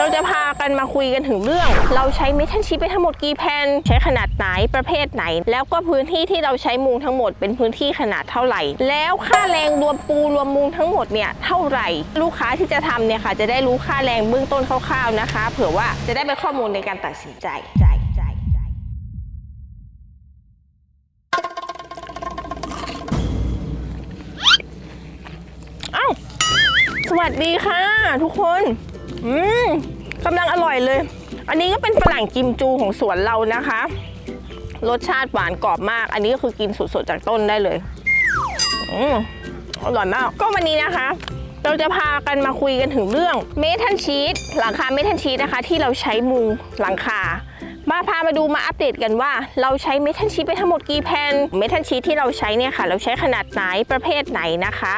เราจะพากันมาคุยกันถึงเรื่อง เราใช้เมทัลชีตไปทั้งหมดกี่แผ่นใช้ขนาดไหนประเภทไหน แล้วก็พื้นที่ที่เราใช้มุงทั้งหมดเป็นพื้นที่ขนาดเท่าไหร่ แล้วค่าแรงรวมปูรวมมุงทั้งหมดเนี่ยเท่าไหร่ ลูกค้าที่จะทำเนี่ยค่ะ จะได้รู้ค่าแรงเบื้องต้นคร่าวๆนะคะ เผื่อว่าจะได้เป็นข้อมูลในการตัดสินใจใจใจใจเอ้าสวัสดีค่ะ ทุกคน อืมกำลังอร่อยเลย อันนี้ก็เป็นฝรั่งกิมจูของสวนเรานะคะ รสชาติหวานกรอบมาก อันนี้ก็คือกินสดๆจากต้นได้เลย อืมอร่อยมาก ก็วันนี้นะคะ เราจะพากันมาคุยกันถึงเรื่องเมทัลชีตหลังคาเมทัลชีตนะคะ ที่เราใช้มุงหลังคามาพามาดูมาอัปเดตกันว่า เราใช้เมทัลชีตไปทั้งหมดกี่แผ่นเมทัลชีตที่เราใช้เนี่ยค่ะ เราใช้ขนาดไหนประเภทไหนนะคะ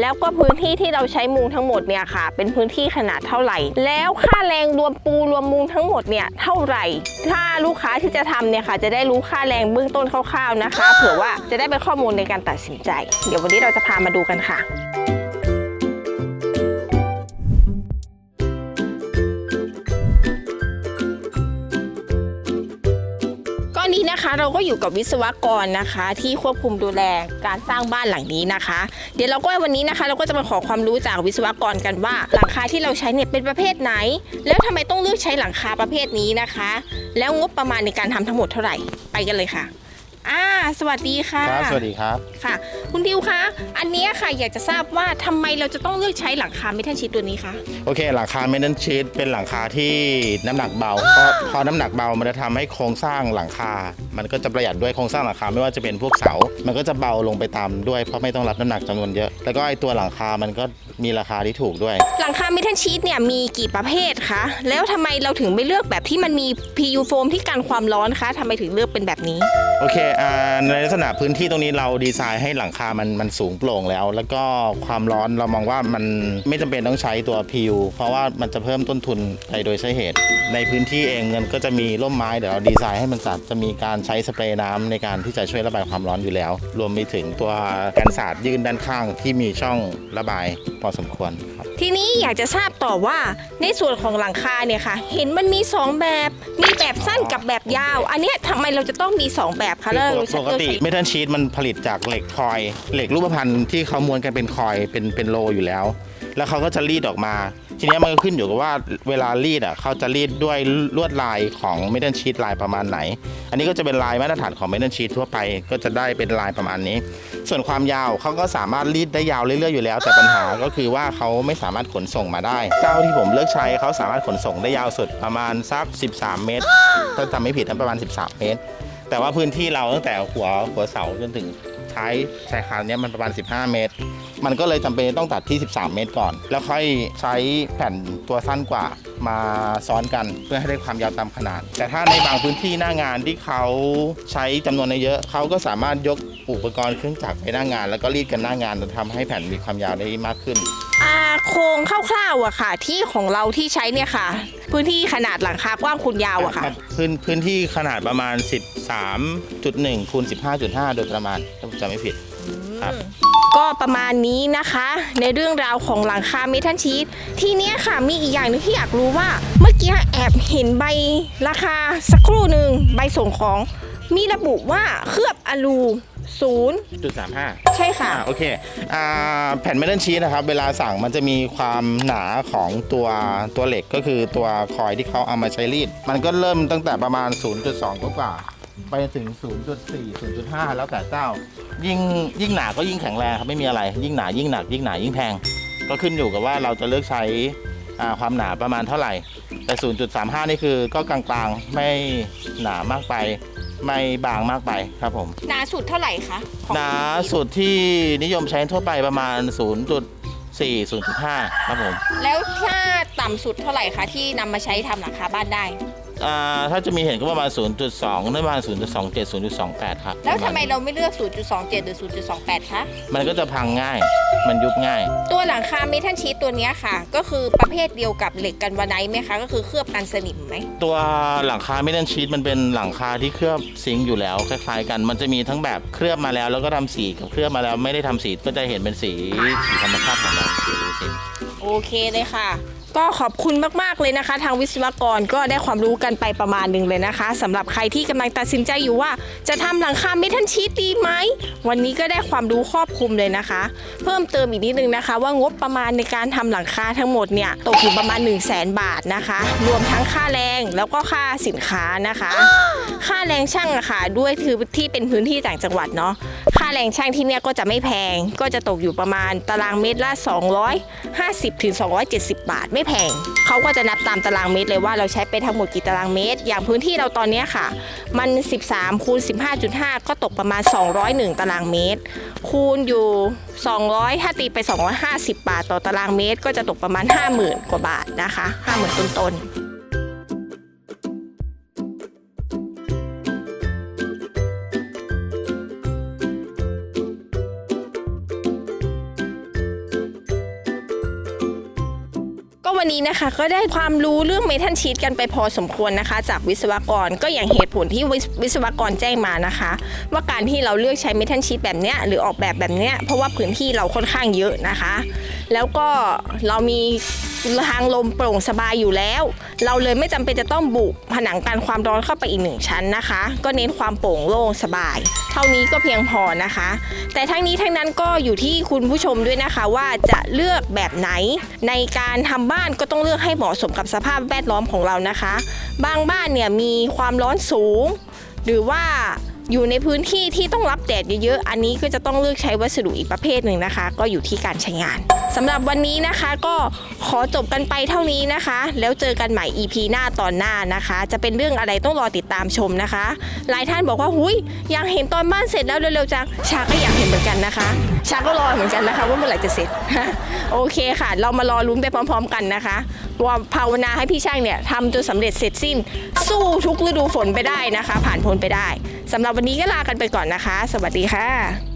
แล้วก็พื้นที่ที่เราใช้มุงทั้งหมดเนี่ยค่ะ เป็นพื้นที่ขนาดเท่าไหร่ แล้วค่าแรงรวมปูรวมมุงทั้งหมดเนี่ยเท่าไหร่ ถ้าลูกค้าที่จะทำเนี่ยค่ะ จะได้รู้ค่าแรงเบื้องต้นคร่าวๆนะคะ เผื่อว่าจะได้เป็นข้อมูลในการตัดสินใจ เดี๋ยววันนี้เราจะพามาดูกันค่ะ เราก็อยู่กับวิศวกรนะคะ ที่ควบคุมดูแลการสร้างบ้านหลังนี้นะคะ เดี๋ยวเราก็วันนี้นะคะ เราก็จะมาขอความรู้จากวิศวกรกันว่า หลังคาที่เราใช้เนี่ยเป็นประเภทไหน แล้วทำไมต้องเลือกใช้หลังคาประเภทนี้นะคะ แล้วงบประมาณในการทำทั้งหมดเท่าไหร่ไปกันเลยค่ะ อ่าสวัสดีค่ะครับ สวัสดีครับ ค่ะ คุณทิวคะ อันเนี้ยค่ะ อยากจะทราบว่าทำไมเราจะต้องเลือกใช้หลังคาเมทัลชีตตัวนี้คะ โอเค หลังคาเมทัลชีตเป็นหลังคาที่น้ำหนักเบา เพราะพอน้ำหนักเบา มันจะทำให้โครงสร้างหลังคา มันก็จะประหยัดด้วยโครงสร้างหลังคาไม่ว่าจะเป็นพวกเสา มันก็จะเบาลงไปตามด้วยเพราะไม่ต้องรับน้ำหนักจำนวนเยอะ แล้วก็ไอตัวหลังคา มันก็มีราคาที่ถูกด้วย หลังคาเมทัลชีตเนี่ยมีกี่ประเภทคะ แล้วทำไมเราถึงไม่เลือกแบบที่มันมี PU โฟมที่กันความร้อนคะทำไมถึงเลือกเป็นแบบนี้ โอเคอ่าในลักษณะพื้นที่ตรงนี้เราดีไซน์ให้หลังคามันมันสูงโปร่งแล้ว แล้วก็ความร้อนเรามองว่ามันไม่จำเป็นต้องใช้ตัว PU เพราะว่ามันจะเพิ่มต้นทุนไปโดยใช้เหตุ ในพื้นที่เองมันก็จะมีร่มไม้เดี๋ยวเราดีไซน์ให้มันสัดจะมีการใช้สเปรย์น้ำในการที่จะช่วยระบายความร้อนอยู่แล้ว รวมไปถึงตัวกันศาสตร์ยื่นด้านข้างที่มีช่องระบายพอสมควร ทีนี้อยากจะทราบต่อว่าในส่วนของหลังคาเนี่ยค่ะ เห็นมันมี 2 แบบ มีแบบสั้นกับแบบยาว อันเนี้ยทำไมเราจะต้องมี 2 แบบคะแล้วเราปกติเมทัลชีตมันผลิตจากเหล็กคอยล์เหล็กรูปพรรณที่เขาม้วนกันเป็นคอยล์เป็นเป็นโลอยู่แล้ว แล้วเขาก็จะรีดออกมา ทีนี้มันก็ขึ้นอยู่กับว่าเวลารีดอะเขาจะรีดด้วยลวดลายของเมทัลชีตลายประมาณไหน อันนี้ก็จะเป็นลายมาตรฐานของเมทัลชีตทั่วไป ก็จะได้เป็นลายประมาณนี้ ส่วนความยาวเขาก็สามารถรีดได้ยาวเรื่อยๆอยู่แล้ว แต่ปัญหาก็คือว่าเขาไม่สามารถขนส่งมาได้เจ้าที่ผมเลือกใช้เขาสามารถขนส่งได้ยาวสุดประมาณสัก 13 เมตรถ้าจำไม่ผิดนะประมาณ 13 เมตร แต่ว่าพื้นที่เราตั้งแต่หัวหัวเสาจนถึง ท้ายชายคาเนี้ยมันประมาณ 15 เมตร มันก็เลยจำเป็นต้องตัดที่ 13 เมตรก่อน แล้วค่อยใช้แผ่นตัวสั้นกว่ามาซ้อนกันเพื่อให้ได้ความยาวตามขนาด แต่ถ้าในบางพื้นที่หน้างานที่เขาใช้จำนวนเยอะเขาก็สามารถยก อุปกรณ์เครื่องจักรไปหน้างาน แล้วก็รีดกันหน้างานจนทำให้แผ่นมีความยาวได้มากขึ้น อ่าโครงคร่าวๆอะค่ะ ที่ของเราที่ใช้เนี่ยค่ะ พื้นที่ขนาดหลังคากว้างคูณยาวอะค่ะพื้นพื้นที่ขนาดประมาณ 13.1คูณ15.5 โดยประมาณถ้าผมจำไม่ผิด ครับ ก็ประมาณนี้นะคะ ในเรื่องราวของหลังคาเมทัลชีตทีเนี้ยค่ะมีอีกอย่างหนึงที่อยากรู้ว่า เมื่อกี้แอบเห็นใบราคาสักครู่หนึ่งใบส่งของ มีระบุว่าเคลือบอลู ศูนย์จุด35ใช่ค่ะ อ่าโอเคอ่าแผ่นเมทัลชีตนะครับ เวลาสั่งมันจะมีความหนาของตัวตัวเหล็กก็คือตัวคอยที่เขาเอามาใช้รีด มันก็เริ่มตั้งแต่ประมาณ 0.2กว่าๆไปถึง 0.4 0.5 แล้วแต่เจ้า ยิ่งยิ่งหนาก็ยิ่งแข็งแรงครับไม่มีอะไร ยิ่งหนายิ่งหนัก ยิ่งหนายิ่งแพง ก็ขึ้นอยู่กับว่าเราจะเลือกใช้อ่าความหนาประมาณเท่าไหร่ แต่ 0.35 นี่คือก็กลางๆ ไม่หนามากไป ไม่บางมากไปครับผมหนาสุดเท่าไหร่คะของหนาสุดที่นิยมใช้ทั่วไปประมาณ 0.4 0.5 ครับผม แล้วถ้าต่ำสุดเท่าไหร่คะที่นำมาใช้ทำหลังคาบ้านได้ อ่าถ้าจะมีเห็นก็ประมาณ 0.2ประมาณ0.27 0.28 ครับแล้วทำประไมมาณเราไม่เลือก 0.27 หรือ 0.28 คะ มันก็จะพังง่าย มันยุบง่าย ตัวหลังคาเมทัลชีตตัวเนี้ยค่ะ ก็คือประเภทเดียวกับเหล็กกันวาไนท์ไหมคะ ก็คือเคลือบกันสนิมไหม ตัวหลังคาไม่ดันชีตมันเป็นหลังคาที่เคลือบซิงค์อยู่แล้วคล้ายๆ กัน มันจะมีทั้งแบบเคลือบมาแล้ว แล้วก็ทำสีกับเคลือบมาแล้วไม่ได้ทำสีก็จะเห็นเป็นสีสีธรรมชาติของมันสีสีโอเคเลยค่ะ ก็ขอบคุณมากๆเลยนะคะ ทางวิศวกรก็ได้ความรู้กันไปประมาณหนึ่งเลยนะคะสำหรับใครที่กำลังตัดสินใจอยู่ว่า จะทำหลังคาเมทัลชีตดีไหมวันนี้ก็ได้ความรู้ครอบคลุมเลยนะคะ เพิ่มเติมอีกนิดนึงนะคะ ว่างบประมาณในการทำหลังคาทั้งหมดเนี่ยตกอยู่ประมาณ 1 0 0 0 0แสนบาทนะคะ รวมทั้งค่าแรงแล้วก็ค่าสินค้านะคะ ค่าแรงช่างอะค่ะด้วยคือที่เป็นพื้นที่ต่างจังหวัดเนาะค่าแรงช่างที่เนี่ยก็จะไม่แพงก็จะตกอยู่ประมาณตารางเมตรละ250ถึง270 บาทไม่แพงเขาก็จะนับตามตารางเมตรเลยว่าเราใช้ไปทั้งหมดกี่ตารางเมตร อย่างพื้นที่เราตอนนี้ค่ะ มัน 13คูณ15.5 ก็ตกประมาณ 201 ตารางเมตร คูณอยู่ 200 ถ้าตีไป 250 บาทต่อตารางเมตร ก็จะตกประมาณ 50,000 กว่าบาทนะคะ 50,000 ต้นๆ นี้นะคะ ก็ได้ความรู้เรื่องเมทัลชีตกันไปพอสมควรนะคะ จากวิศวกรก็อย่างเหตุผลที่วิศวิศวกรแจ้งมานะคะ ว่าการที่เราเลือกใช้เมทัลชีตแบบเนี้ยหรือออกแบบแบบเนี้ยเพราะว่าพื้นที่เราค่อนข้างเยอะนะคะ แล้วก็เรามีทางลมโปร่งสบายอยู่แล้ว เราเลยไม่จำเป็นจะต้องบุผนังกันความร้อนเข้าไปอีกหนึ่งชั้นนะคะ ก็เน้นความโปร่งโล่งสบาย เท่านี้ก็เพียงพอนะคะ แต่ทั้งนี้ทั้งนั้นก็อยู่ที่คุณผู้ชมด้วยนะคะ ว่าจะเลือกแบบไหน ในการทำบ้านก็ต้องเลือกให้เหมาะสมกับสภาพแวดล้อมของเรานะคะ บางบ้านเนี่ยมีความร้อนสูง หรือว่า อยู่ในพื้นที่ที่ต้องรับแดดเยอะๆ อันนี้ก็จะต้องเลือกใช้วัสดุอีกประเภทหนึ่งนะคะ ก็อยู่ที่การใช้งานสำหรับวันนี้นะคะก็ขอจบกันไปเท่านี้นะคะ แล้วเจอกันใหม่ EP หน้าตอนหน้านะคะ จะเป็นเรื่องอะไรต้องรอติดตามชมนะคะ หลายท่านบอกว่าหุยอยากเห็นตอนบ้านเสร็จแล้วเร็วๆจังชาก็อยากเห็นเหมือนกันนะคะ ชาก็รอเหมือนกันนะคะว่าเมื่อไหร่จะเสร็จโอเคค่ะ เรามารอลุ้นไปพร้อม ๆ กันนะคะว่าภาวนาให้พี่ช่างเนี่ยทำจนสำเร็จเสร็จสิ้น สู้ทุกฤดูฝนไปได้นะคะ ผ่านพ้นไปได้ สำหรับวันนี้ก็ลากันไปก่อนนะคะ สวัสดีค่ะ